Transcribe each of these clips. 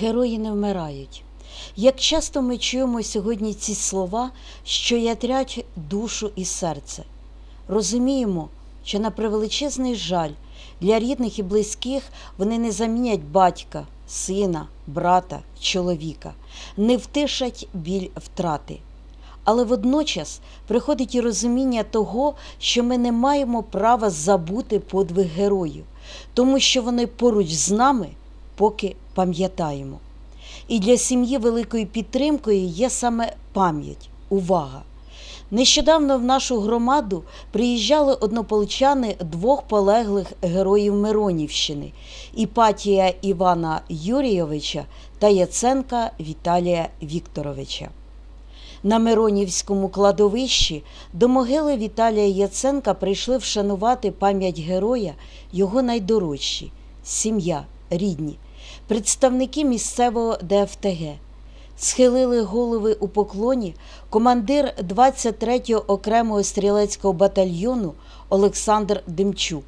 Герої не вмирають. Як часто ми чуємо сьогодні ці слова, що ятрять душу і серце. Розуміємо, що на превеличезний жаль для рідних і близьких вони не замінять батька, сина, брата, чоловіка, не втишать біль втрати. Але водночас приходить і розуміння того, що ми не маємо права забути подвиг героїв, тому що вони поруч з нами, поки пам'ятаємо. І для сім'ї великою підтримкою є саме пам'ять, увага. Нещодавно в нашу громаду приїжджали однополчани двох полеглих героїв Миронівщини Іпатія Івана Юрійовича та Яценка Віталія Вікторовича. На Миронівському кладовищі до могили Віталія Яценка прийшли вшанувати пам'ять героя, його найдорожчі сім'я, рідні, представники місцевого ДФТГ. Схилили голови у поклоні командир 23-го окремого стрілецького батальйону Олександр Демчук,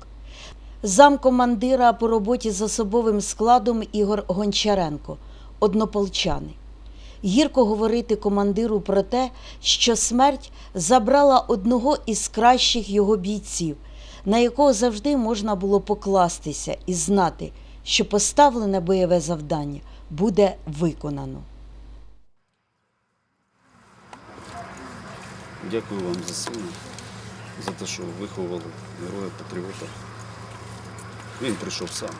замкомандира по роботі з особовим складом Ігор Гончаренко, однополчани. Гірко говорити командиру про те, що смерть забрала одного із кращих його бійців, на якого завжди можна було покластися і знати, що поставлене бойове завдання буде виконано. Дякую вам за сина, за те, що виховували героя патріота. Він прийшов сам,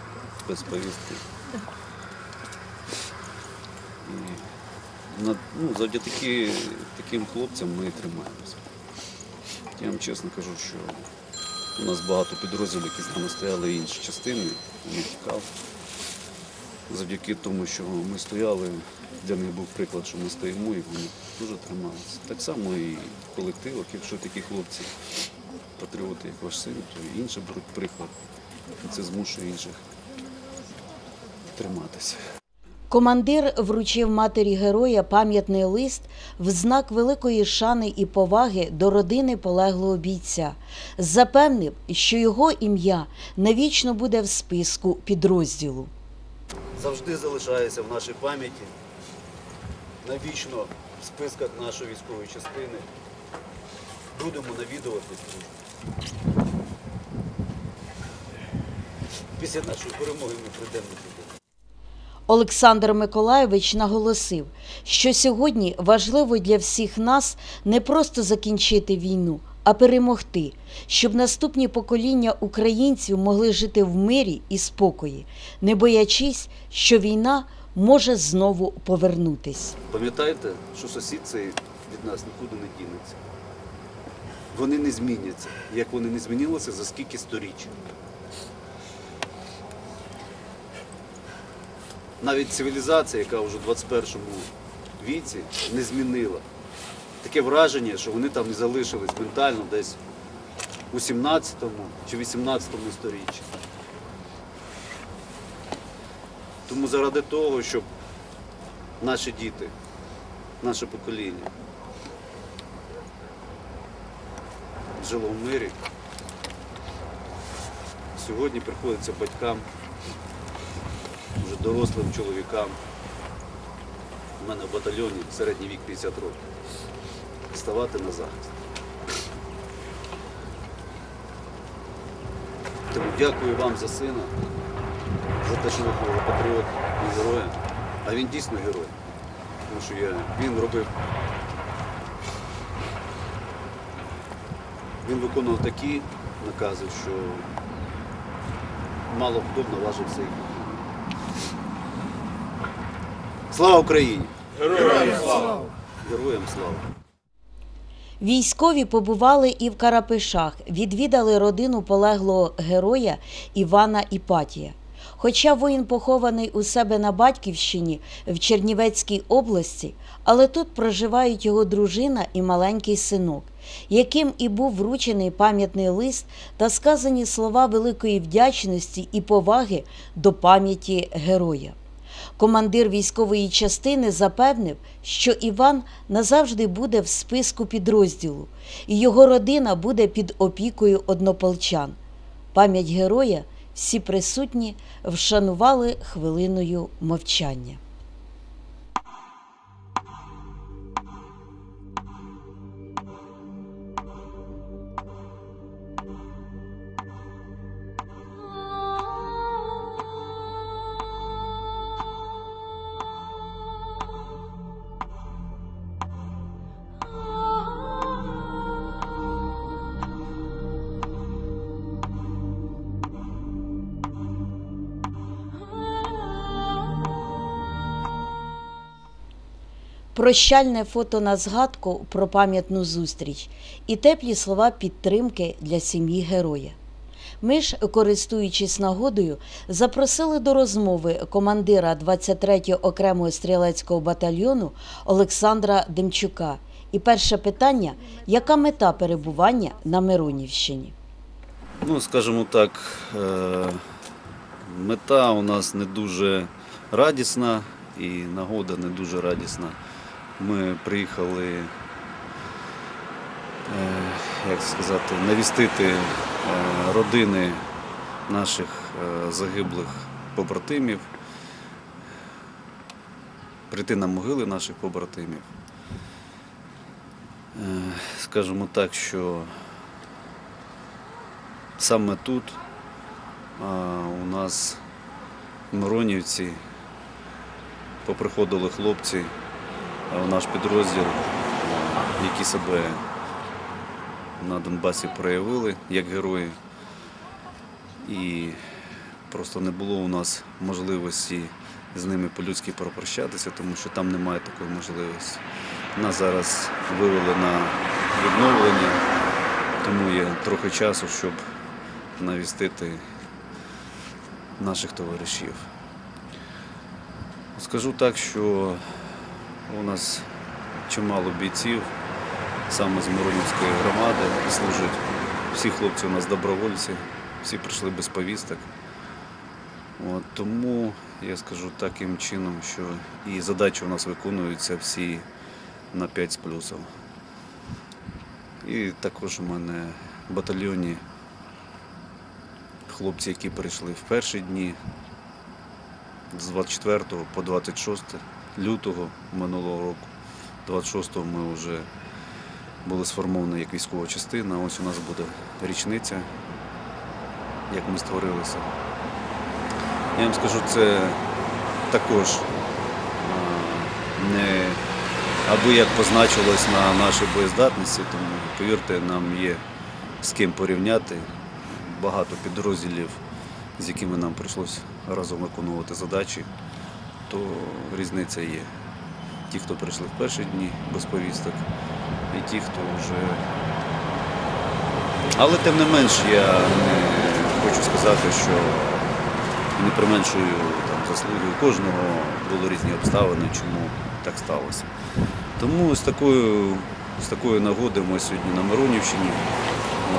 без повістки. І на- ну, завдяки таким хлопцям ми тримаємося. Я вам чесно кажу, що у нас багато підрозділів, які з нами стояли інші частини, вони тікали. Завдяки тому, що ми стояли, для них був приклад, що ми стоїмо і вони дуже трималися. Так само і в колективах, якщо такі хлопці, патріоти, як ваш син, то і інші беруть приклад. І це змушує інших триматися. Командир вручив матері героя пам'ятний лист в знак великої шани і поваги до родини полеглого бійця. Запевнив, що його ім'я навічно буде в списку підрозділу. завжди залишається в нашій пам'яті, навічно в списках нашої військової частини. Будемо навідуватись. Після нашої перемоги ми прийдемо туди. Олександр Миколайович наголосив, що сьогодні важливо для всіх нас не просто закінчити війну, а перемогти, щоб наступні покоління українців могли жити в мирі і спокої, не боячись, що війна може знову повернутись. Пам'ятайте, що сусід цей від нас нікуди не дінеться. Вони не зміняться, як вони не змінилися за скільки сторіч. Навіть цивілізація, яка вже в 21 віці не змінила. Таке враження, що вони там і залишились ментально десь у 17 чи 18 сторіччі. Тому заради того, щоб наші діти, наше покоління жило в мирі. Сьогодні приходиться батькам, дорослим чоловікам. У мене в батальйоні середній вік 50 років. Ставати на захист. Тому дякую вам за сина, за те, що ви патріот і героєм. А він дійсно герой. Тому що я, він робив. Він виконував такі накази, що мало хто б наважився їх. Слава Україні! Героям слава! Героям слава! Військові побували і в Карапишах, відвідали родину полеглого героя Івана Іпатія. Хоча воїн похований у себе на батьківщині в Чернівецькій області, але тут проживають його дружина і маленький синок, яким і був вручений пам'ятний лист та сказані слова великої вдячності і поваги до пам'яті героя. Командир військової частини запевнив, що Іван назавжди буде в списку підрозділу, і його родина буде під опікою однополчан. Пам'ять героя всі присутні вшанували хвилиною мовчання. Прощальне фото на згадку про пам'ятну зустріч і теплі слова підтримки для сім'ї героя. Ми ж, користуючись нагодою, запросили до розмови командира 23-го окремого стрілецького батальйону Олександра Демчука. І перше питання: яка мета перебування на Миронівщині? Ну, скажімо так, е, мета у нас не дуже радісна і нагода не дуже радісна. Ми приїхали, е, як сказати, навістити е, родини наших е, загиблих побратимів, прийти на могили наших побратимів. Скажімо так, що Саме тут у нас в Миронівці поприходили хлопці в наш підрозділ, які себе на Донбасі проявили як герої. І просто не було у нас можливості з ними по-людськи попрощатися, тому що там немає такої можливості. Нас зараз вивели на відновлення, тому є трохи часу, щоб навістити наших товаришів. Скажу так, що у нас чимало бійців саме з Миронівської громади служать. Всі хлопці у нас добровольці, всі прийшли без повісток. От, тому я скажу таким чином, що і задачі у нас виконуються всі на 5 з плюсом. І також у мене в батальйоні хлопці, які прийшли в перші дні з 24 по 26 лютого минулого року. 26-го ми вже були сформовані як військова частина. Ось у нас буде річниця, як ми створилися. Я вам скажу, це також не аби як позначилось на нашій боєздатності, тому повірте, нам є з ким порівняти багато підрозділів, з якими нам прийшлося разом виконувати задачі, то різниця є. Ті, хто прийшли в перші дні без повісток, і ті, хто вже. Але тим не менш, я не хочу сказати, що не применшую там, заслуги. У кожного були різні обставини, чому так сталося. Тому з такою, з такої нагоди ми сьогодні на Миронівщині.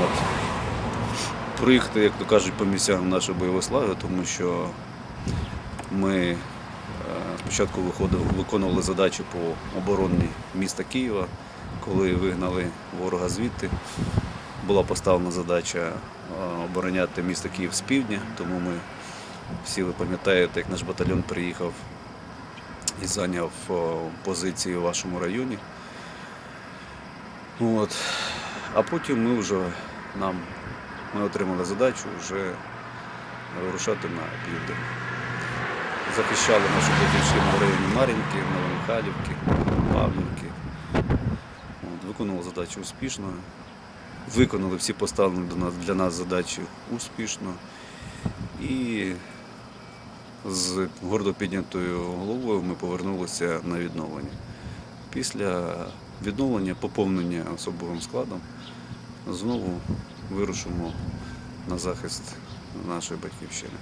От, проїхати, як то кажуть, по місцям нашої бойової слави, тому що ми спочатку виконували задачі по обороні міста Києва, коли вигнали ворога звідти. Була поставлена задача е, обороняти місто Київ з півдня, тому ми всі ви пам'ятаєте, як наш батальйон приїхав і зайняв е, позиції у вашому районі. От. А потім ми вже нам ми отримали задачу вже вирушати на південь. Захищали нашу батьківщину в районі Мар'їнки, Новомихайлівки, Павлівки. Виконували задачу успішно. Виконали всі поставлені для нас задачі успішно. І з гордо піднятою головою ми повернулися на відновлення. Після відновлення, поповнення особовим складом знову вирушимо на захист нашої батьківщини.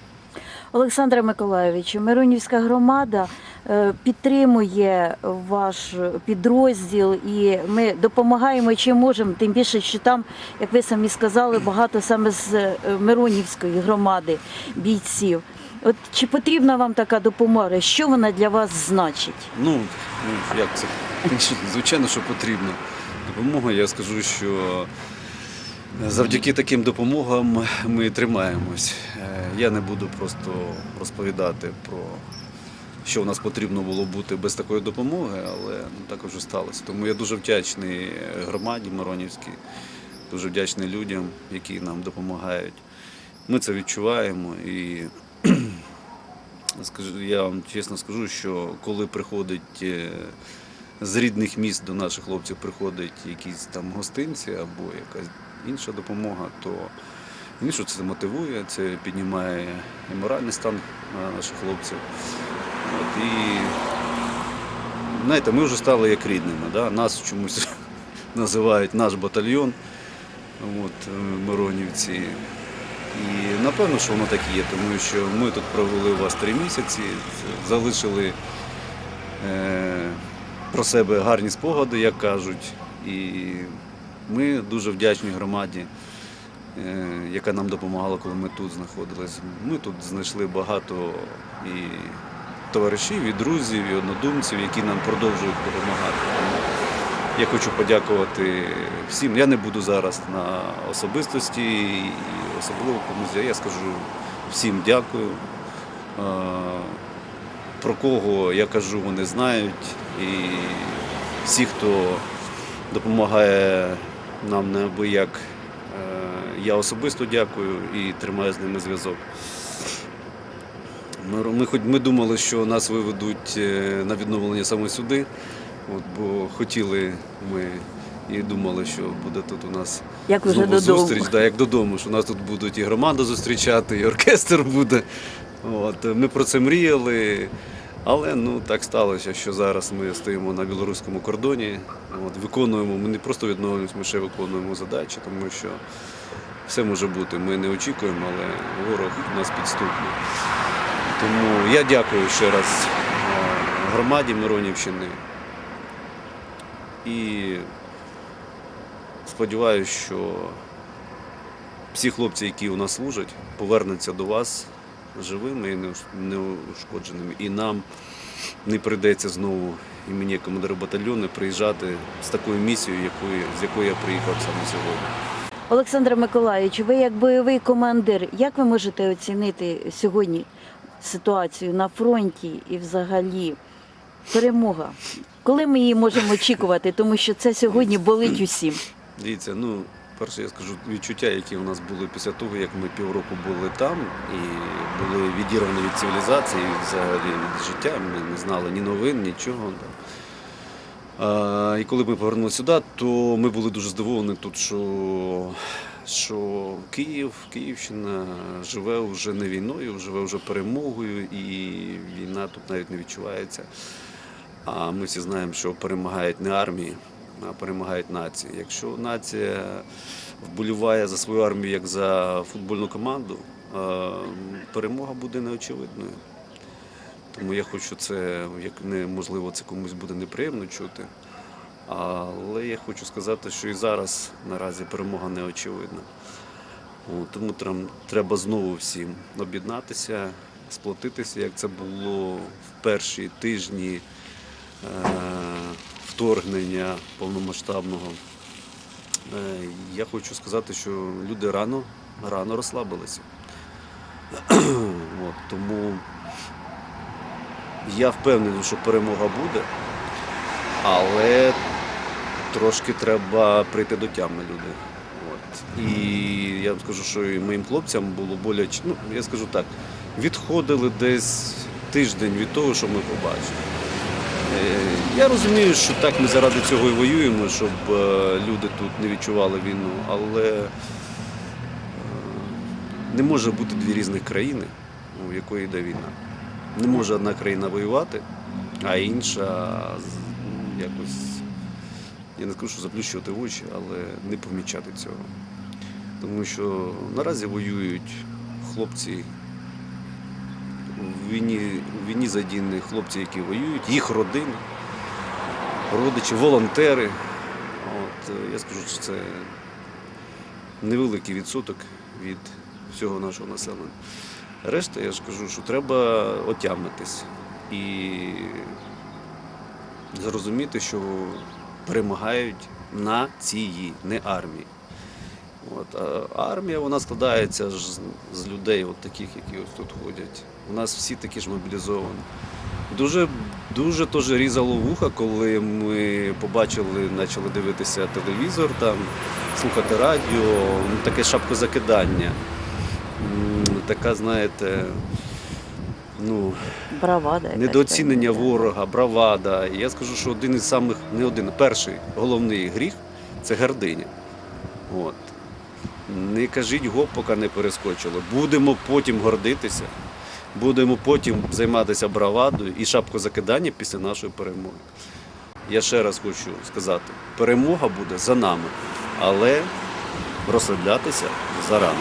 Олександре Миколайовичу, Миронівська громада е, підтримує ваш підрозділ і ми допомагаємо чим можемо, тим більше, що там, як ви самі сказали, багато саме з е, Миронівської громади бійців. От чи потрібна вам така допомога? Що вона для вас значить? Ну, ну як це? Звичайно, що потрібно. Допомога, я скажу, що завдяки таким допомогам ми тримаємось. Е, Я не буду просто розповідати про що в нас потрібно було бути без такої допомоги, але ну, так вже сталося. Тому я дуже вдячний громаді Миронівській, дуже вдячний людям, які нам допомагають. Ми це відчуваємо і я вам чесно скажу, що коли приходить е, з рідних міст до наших хлопців приходять якісь там гостинці або якась інша допомога, то що це мотивує, це піднімає і моральний стан е, наших хлопців. От, і знаєте, ми вже стали як рідними. Да? Нас чомусь називають наш батальйон, от, е, Миронівці. І напевно, що воно так є, тому що ми тут провели у вас три місяці, залишили е, про себе гарні спогади, як кажуть. І ми дуже вдячні громаді, е, яка нам допомагала, коли ми тут знаходились. Ми тут знайшли багато і товаришів, і друзів, і однодумців, які нам продовжують допомагати. Я хочу подякувати всім. Я не буду зараз на особистості і особливо комусь. Я скажу всім дякую. Е, Про кого я кажу, вони знають. І всі, хто допомагає нам неабияк, е, я особисто дякую і тримаю з ними зв'язок. Ми, ми, хоч ми думали, що нас виведуть е, на відновлення саме сюди, от, бо хотіли ми і думали, що буде тут у нас Як знову додому. зустріч, да, як додому, що нас тут будуть і громада зустрічати, і оркестр буде. От, ми про це мріяли. Але ну так сталося, що зараз ми стоїмо на білоруському кордоні, от, виконуємо, ми не просто відновлюємося, ми ще виконуємо задачі, тому що все може бути. Ми не очікуємо, але ворог нас підступний. Тому я дякую ще раз е, громаді Миронівщини і сподіваюся, що всі хлопці, які у нас служать, повернуться до вас живими і неушкодженими. І нам не прийдеться знову і мені, командиру батальйону, приїжджати з такою місією, якою, з якою я приїхав саме сьогодні. Олександр Миколаївич, ви як бойовий командир, як ви можете оцінити сьогодні ситуацію на фронті і взагалі перемога? Коли ми її можемо очікувати? Тому що це сьогодні болить усім. Дивіться, ну, перше я скажу відчуття, які у нас були після того, як ми півроку були там і були відірвані від цивілізації, взагалі від життя. Ми не знали ні новин, нічого. І коли ми повернулися сюди, то ми були дуже здивовані тут, що, що Київ, Київщина живе вже не війною, живе вже перемогою, і війна тут навіть не відчувається. А ми всі знаємо, що перемагають не армії, перемагають нації. Якщо нація вболіває за свою армію як за футбольну команду, е, перемога буде неочевидною. Тому я хочу це, як не можливо, це комусь буде неприємно чути. Але я хочу сказати, що і зараз наразі перемога не очевидна. Тому треба знову всім об'єднатися, сплотитися, як це було в перші тижні е, вторгнення повномасштабного. Е, Я хочу сказати, що люди рано, рано розслабилися. От, тому я впевнений, що перемога буде, але трошки треба прийти до тями люди. От. І я вам скажу, що і моїм хлопцям було боляче. Ну, я скажу так, відходили десь тиждень від того, що ми побачили. Е, Я розумію, що так ми заради цього і воюємо, щоб е, люди тут не відчували війну, але е, не може бути дві різних країни, у якої йде війна. Не може одна країна воювати, а інша якось, я не скажу, що заплющувати очі, але не помічати цього. Тому що наразі воюють хлопці в війні, війні задіяні хлопці, які воюють, їх родини, родичі, волонтери. От, е, я скажу, що це невеликий відсоток від всього нашого населення. Решта, я ж кажу, що треба отямитись і зрозуміти, що перемагають нації, не армії. От, а армія вона складається ж з людей, от таких, які ось тут ходять. У нас всі такі ж мобілізовані. Дуже, дуже теж різало вуха, коли ми побачили, почали дивитися телевізор, там, слухати радіо, ну, таке шапкозакидання. Така, знаєте, ну, Бравада. недооцінення ворога, бравада. І я скажу, що один із самих, не один, перший головний гріх це гординя. От. Не кажіть гоп, поки не перескочило. Будемо потім гордитися. Будемо потім займатися бравадою і шапкозакидання після нашої перемоги. Я ще раз хочу сказати, перемога буде за нами, але розслаблятися зарано.